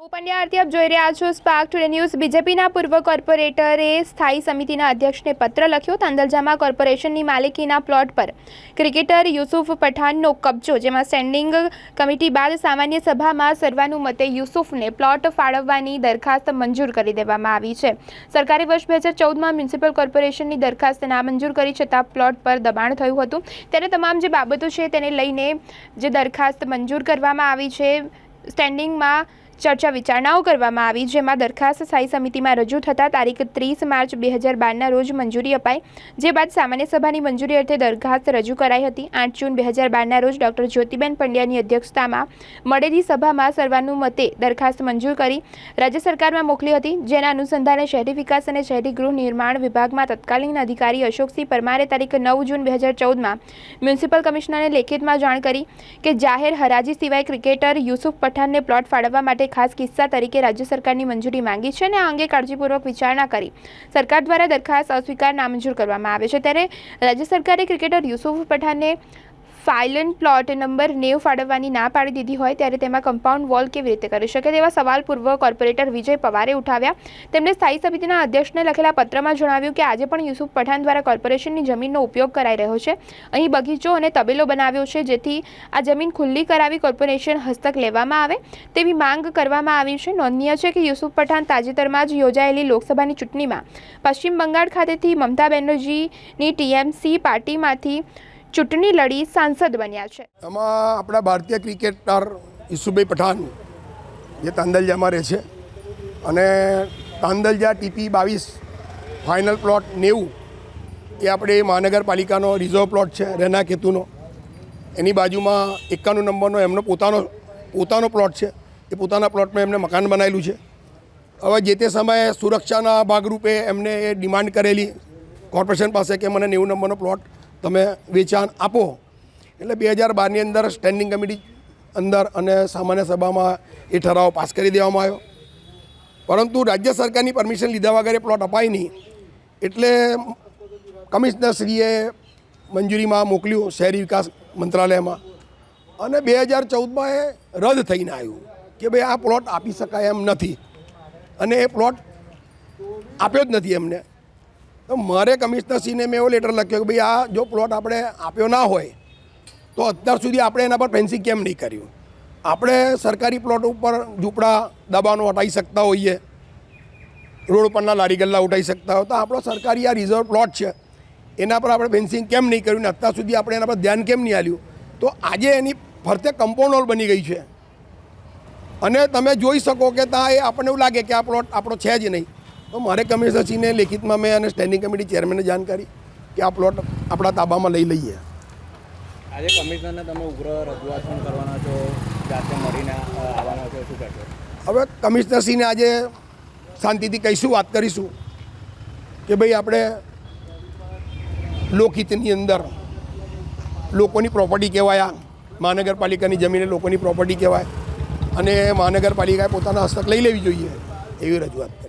હું પંડ્યા આરતી આપ જોઈ રહ્યા છો સ્પાર્ક ટુડે ન્યૂઝ બીજેપીના પૂર્વ કોર્પોરેટરે સ્થાયી સમિતિના અધ્યક્ષને પત્ર લખ્યો તાંદલજામાં કોર્પોરેશનની માલિકીના પ્લોટ પર. ક્રિકેટર યુસુફ પઠાણનો કબજો, જેમાં સ્ટેન્ડિંગ કમિટી બાદ સામાન્ય સભામાં સર્વાનુમતે યુસુફને પ્લોટ ફાળવવાની દરખાસ્ત મંજૂર કરી દેવામાં આવી છે. સરકારે વર્ષ બે હજાર ચૌદમાં મ્યુનિસિપલ કોર્પોરેશનની દરખાસ્ત નામંજૂર કરી છતાં પ્લોટ પર દબાણ થયું હતું. ત્યારે તમામ જે બાબતો છે તેને લઈને જે દરખાસ્ત મંજૂર કરવામાં આવી છે, સ્ટેન્ડિંગમાં ચર્ચા વિચારણાઓ કરવામાં આવી, જેમાં દરખાસ્ત સ્થાયી સમિતિમાં રજૂ થતાં તારીખ ત્રીસ માર્ચ બે હજાર બારના રોજ મંજૂરી અપાઈ, જે બાદ સામાન્ય સભાની મંજૂરી અર્થે દરખાસ્ત રજૂ કરાઈ હતી. આઠ જૂન બે હજાર બારના રોજ ડોક્ટર જ્યોતિબેન પંડ્યાની અધ્યક્ષતામાં મળેલી સભામાં સર્વાનુમતે દરખાસ્ત મંજૂર કરી રાજ્ય સરકારમાં મોકલી હતી, જેના અનુસંધાને શહેરી વિકાસ અને શહેરી ગૃહ નિર્માણ વિભાગમાં તત્કાલીન અધિકારી અશોકસિંહ પરમારે તારીખ નવ જૂન બે હજાર ચૌદમાં મ્યુનિસિપલ કમિશનરને લેખિતમાં જાણ કરી કે જાહેર હરાજી સિવાય ક્રિકેટર યુસુફ પઠાણને પ્લોટ ફાળવવા માટે ખાસ કિસ્સા તરીકે રાજ્ય સરકારની મંજૂરી માંગી છે અને આ અંગે કાળજીપૂર્વક વિચારણા કરી. સરકાર દ્વારા દરખાસ્ત અસ્વીકાર નામંજૂર કરવામાં આવે છે. ત્યારે રાજ્ય સરકારે ક્રિકેટર યુસુફ પઠાણને ફાઇલન પ્લોટ નંબર નેવ ફાળવવાની ના પાડી દીધી હોય ત્યારે તેમાં કમ્પાઉન્ડ વોલ કેવી રીતે કરી શકે તેવા સવાલ પૂર્વ કોર્પોરેટર વિજય પવારે ઉઠાવ્યા. તેમણે સ્થાયી સમિતિના અધ્યક્ષને લખેલા પત્રમાં જણાવ્યું કે આજે પણ યુસુફ પઠાણ દ્વારા કોર્પોરેશનની જમીનનો ઉપયોગ કરાઈ રહ્યો છે. અહીં બગીચો અને તબેલો બનાવ્યો છે જેથી આ જમીન ખુલ્લી કરાવી કોર્પોરેશન હસ્તક લેવામાં આવે. તેવી માંગ કરવામાં આવી છે. નોંધનીય છે કે યુસુફ પઠાણ તાજેતરમાં જ યોજાયેલી લોકસભાની ચૂંટણીમાં પશ્ચિમ બંગાળ ખાતેથી મમતા બેનર્જીની ટીએમસી પાર્ટીમાંથી ચૂંટણી લડી સાંસદ બન્યા છે. એમાં આપણા ભારતીય ક્રિકેટર ઈસુભાઈ પઠાણ જે તાંદલજામાં રહે છે અને તાંદલજા ટીપી બાવીસ ફાઇનલ પ્લોટ નેવું એ આપણે મહાનગરપાલિકાનો રિઝર્વ પ્લોટ છે રેના કેતુનો એની બાજુમાં એકાણું નંબરનો એમનો પોતાનો પોતાનો પ્લોટ છે. એ પોતાના પ્લોટમાં એમને મકાન બનાવેલું છે. હવે જે તે સમયે સુરક્ષાના ભાગરૂપે એમને એ ડિમાન્ડ કરેલી કોર્પોરેશન પાસે કે મને નેવું નંબરનો પ્લોટ તમે વેચાણ આપો. એટલે બે હજાર બારની અંદર સ્ટેન્ડિંગ કમિટી અંદર અને સામાન્ય સભામાં એ ઠરાવ પાસ કરી દેવામાં આવ્યો. પરંતુ રાજ્ય સરકારની પરમિશન લીધા વગર પ્લોટ અપાય નહીં. એટલે કમિશનરશ્રીએ મંજૂરીમાં મોકલ્યું શહેરી વિકાસ મંત્રાલયમાં. અને બે હજાર ચૌદમાં એ રદ થઈને આવ્યું કે ભાઈ આ પ્લોટ આપી શકાય એમ નથી. અને એ પ્લોટ આપ્યો જ નથી એમને. તો મારે કમિશનરશ્રીને મેં એવો લેટર લખ્યો કે ભાઈ આ જો પ્લોટ આપણે આપ્યો ના હોય, તો અત્યાર સુધી આપણે એના પર ફેન્સિંગ કેમ નહીં કર્યું? આપણે સરકારી પ્લોટ ઉપર ઝૂંપડા દબાણો હટાવી શકતા હોઈએ, રોડ પરના લારી ગલ્લા ઉઠાવી શકતા હોય, તો આપણો સરકારી આ રિઝર્વ પ્લોટ છે, એના પર આપણે ફેન્સિંગ કેમ નહીં કર્યું ને અત્યાર સુધી આપણે એના પર ધ્યાન કેમ નહીં આપ્યું? તો આજે એની ફરતે કમ્પાઉન્ડ હોલ બની ગઈ છે. અને તમે જોઈ શકો કે ત્યાં એ આપણને એવું લાગે કે આ પ્લોટ આપણો છે જ નહીં. તો મારે કમિશનરશ્રીને લેખિતમાં મેં અને સ્ટેન્ડિંગ કમિટી ચેરમેનને જાણ કરી કે આ પ્લોટ આપણા તાબામાં લઈ લઈએ. આજે કમિશનરને તમે ઉગ્ર રજૂઆત પણ કરવાના છો જાતે મળીને આવવાના છો શું કહેશો? હવે કમિશનરશ્રીને આજે શાંતિથી કહીશું વાત કરીશું કે ભાઈ આપણે લોકહિતની અંદર લોકોની પ્રોપર્ટી કહેવાય આ. મહાનગરપાલિકાની જમીને લોકોની પ્રોપર્ટી કહેવાય. અને મહાનગરપાલિકાએ પોતાના હસ્તક લઈ લેવી જોઈએ એવી રજૂઆત